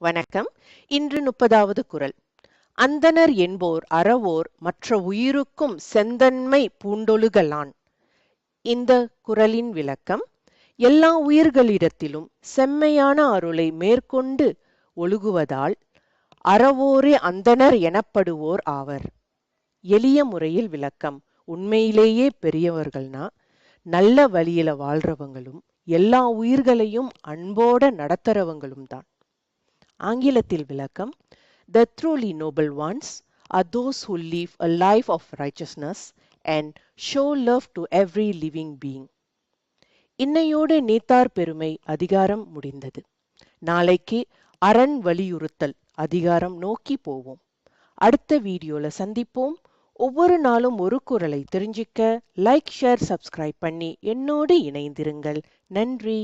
வணக்கம். இன்று முப்பதாவது குரல். அந்தணர் என்போர் அறவோர் மற்ற உயிருக்கும் செந்தன்மை பூண்டொழுகலான். இந்த குறளின் விளக்கம் எல்லா உயிர்களிடத்திலும் செம்மையான அருளை மேற்கொண்டு ஒழுகுவதால் அறவோரே அந்தணர் எனப்படுவோர் ஆவர். எளிய முறையில் விளக்கம் உண்மையிலேயே பெரியவர்கள்னா நல்ல வழியில வாழ்றவங்களும் எல்லா உயிர்களையும் அன்போட நடத்துறவங்களும் தான். ஆங்கிலத்தில் விளக்கம் the truly noble ones are those who live a life of righteousness and show love to every living being இன்னையோடு நீத்தார் பெருமை அதிகாரம் முடிந்தது. நாளைக்கு அரண் வலியுறுத்தல் அதிகாரம் நோக்கி போவோம். அடுத்த வீடியோவில் சந்திப்போம். ஒவ்வொரு நாளும் ஒரு குரலை தெரிஞ்சுக்க லைக் ஷேர் சப்ஸ்கிரைப் பண்ணி என்னோடு இணைந்திருங்கள். நன்றி.